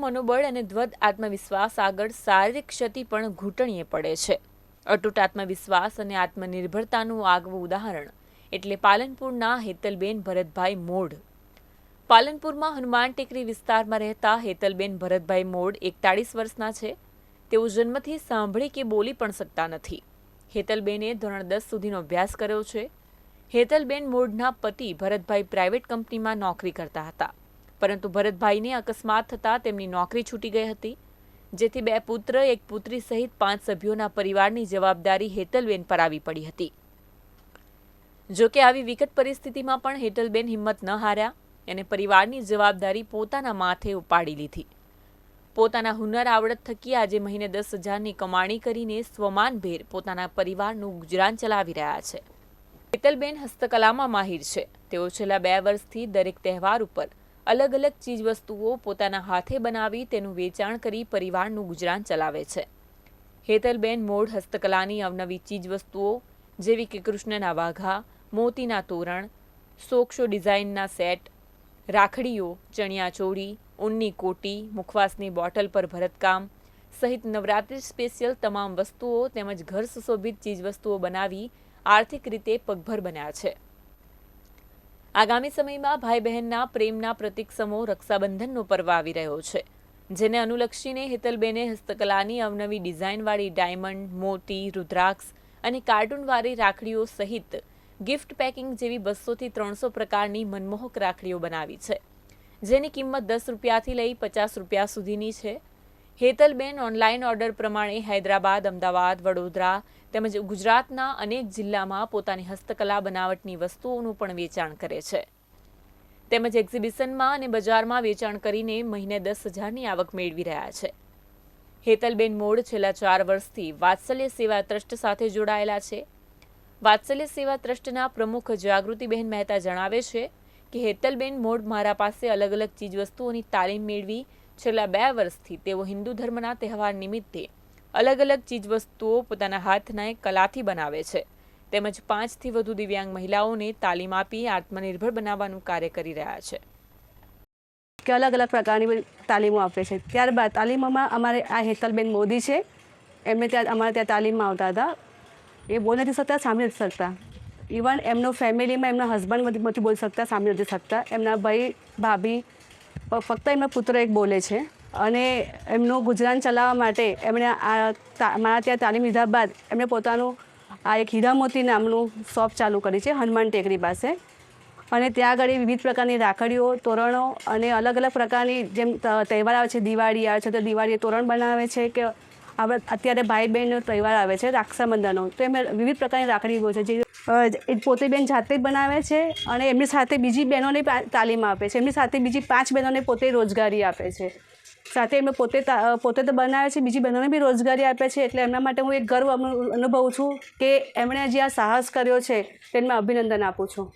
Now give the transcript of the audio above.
મનોબળ અને ધ્વજ આત્મવિશ્વાસ આગળ શારીરિક ક્ષતિ પણ ઘૂંટણીએ પડે છે. અટૂટ આત્મવિશ્વાસ અને આત્મનિર્ભરતાનું આગવું ઉદાહરણ એટલે પાલનપુરના હેતલબેન ભરતભાઈ મોઢ. પાલનપુરમાં હનુમાન ટેકરી વિસ્તારમાં રહેતા હેતલબેન ભરતભાઈ મોઢ એકતાળીસ વર્ષના છે. તેઓ જન્મથી સાંભળી કે બોલી પણ શકતા નથી. હેતલબેને ધોરણ દસ સુધીનો અભ્યાસ કર્યો છે. હેતલબેન મોઢના પતિ ભરતભાઈ પ્રાઇવેટ કંપનીમાં નોકરી કરતા હતા. પરંતુ ભરતભાઈને અકસ્માત થતાં તેમની નોકરી છૂટી ગઈ હતી, જેથી બે પુત્ર, એક પુત્રી સહિત પાંચ સભ્યોના પરિવારની જવાબદારી હેતલબેન પર આવી પડી હતી. જો કે આવી વિકટ પરિસ્થિતિમાં પણ હેતલબેન હિંમત ન હાર્યા અને પરિવારની જવાબદારી પોતાના માથે ઉપાડી લીધી. પોતાના હુનર આવડત થકી આજે મહિને દસ હજારની કમાણી કરીને સ્વમાનભેર પોતાના પરિવારનું ગુજરાન ચલાવી રહ્યા છે. હેતલબેન હસ્તકલામાં માહિર છે. તેઓ છેલ્લા બે વર્ષથી દરેક તહેવાર ઉપર અલગ અલગ ચીજવસ્તુઓ પોતાના હાથે બનાવી તેનું વેચાણ કરી પરિવારનું ગુજરાન ચલાવે છે. હેતલબેન મોઢ હસ્તકલાની અવનવી ચીજવસ્તુઓ જેવી કે કૃષ્ણના વાઘા, મોતીના તોરણ સોક્ષો ડિઝાઇનના સેટ, રાખડીઓ ચણિયાચોળી ઊનની કોટી, મુખવાસની બોટલ પર ભરતકામ સહિત નવરાત્રિ સ્પેશિયલ તમામ વસ્તુઓ તેમજ ઘર સુશોભિત ચીજવસ્તુઓ બનાવી આર્થિક રીતે પગભર બન્યા છે. આગામી સમયમાં ભાઈ બહેનના પ્રેમના પ્રતીક સમો રક્ષાબંધનનો પર્વ આવી રહ્યો છે, જેને અનુલક્ષીને હેતલબેને હસ્તકલાની અવનવી ડિઝાઇનવાળી ડાયમંડ, મોતી, રુદ્રાક્ષ અને કાર્ટૂનવાળી રાખડીઓ સહિત ગિફ્ટ પેકિંગ જેવી બસોથી ત્રણસો પ્રકારની મનમોહક રાખડીઓ બનાવી છે, જેની કિંમત દસ રૂપિયાથી લઈ પચાસ રૂપિયા સુધીની છે હેતલબેન ઓનલાઈન ઓર્ડર પ્રમાણે હૈદરાબાદ, અમદાવાદ, વડોદરા તેમજ ગુજરાતના અનેક જિલ્લામાં પોતાની હસ્તકલા બનાવટની વસ્તુઓનું પણ વેચાણ કરે છે. તેમજ એક્ઝિબિશનમાં અને બજારમાં વેચાણ કરીને મહિને દસ હજારની આવક મેળવી રહ્યા છે. હેતલબેન મોડ છેલ્લા ચાર વર્ષથી વાત્સલ્ય સેવા ટ્રસ્ટ સાથે જોડાયેલા છે. વાત્સલ્ય સેવા ટ્રસ્ટના પ્રમુખ જાગૃતિબેન મહેતા જણાવે છે કે હેતલબેન મોડ મારા પાસે અલગ અલગ ચીજવસ્તુઓની તાલીમ મેળવી છેલ્લા બે વર્ષથી તેઓ હિન્દુ ધર્મના તહેવાર નિમિત્તે અલગ અલગ ચીજવસ્તુઓ પોતાના હાથના કલાથી બનાવે છે. તેમજ પાંચથી વધુ દિવ્યાંગ મહિલાઓને તાલીમ આપી આત્મનિર્ભર બનાવવાનું કાર્ય કરી રહ્યા છે. કે અલગ અલગ પ્રકારની તાલીમો આપે છે. ત્યારબાદ તાલીમોમાં અમારે આ હેતલબેન મોદી છે. એમને ત્યાં અમારે ત્યાં તાલીમમાં આવતા હતા. એ બોલી નથી શકતા, સાંભળી નથી શકતા. ઇવન એમનો ફેમિલીમાં એમના હસબન્ડ નથી બોલી શકતા, સાંભળી નથી શકતા. એમના ભાઈ, ભાભી ફક્ત એમના પુત્ર એક બોલે છે અને એમનું ગુજરાન ચલાવવા માટે એમણે આ મારા ત્યાં તાલીમ લીધા બાદ એમણે પોતાનું આ એક હીરામોતી નામનું શોપ ચાલુ કરી છે હનુમાન ટેકરી પાસે. અને ત્યાં આગળ વિવિધ પ્રકારની રાખડીઓ, તોરણો અને અલગ અલગ પ્રકારની જેમ તહેવાર આવે છે, દિવાળી આવે છે તો દિવાળીએ તોરણ બનાવે છે કે આપણે અત્યારે ભાઈ બહેનનો તહેવાર આવે છે, રક્ષાબંધનનો. તો એમાં વિવિધ પ્રકારની રાખડીઓ છે, જે પોતે બેન જાતે બનાવે છે અને એમની સાથે બીજી બહેનોને તાલીમ આપે છે. એમની સાથે બીજી પાંચ બહેનોને પોતે રોજગારી આપે છે. સાથે એમને પોતે પોતે તો બનાવે છે, બીજી બહેનોને બી રોજગારી આપે છે. એટલે એમના માટે હું એક ગર્વ અનુ- અનુભવું છું કે એમણે જે આ સાહસ કર્યો છે તેને અભિનંદન આપું છું.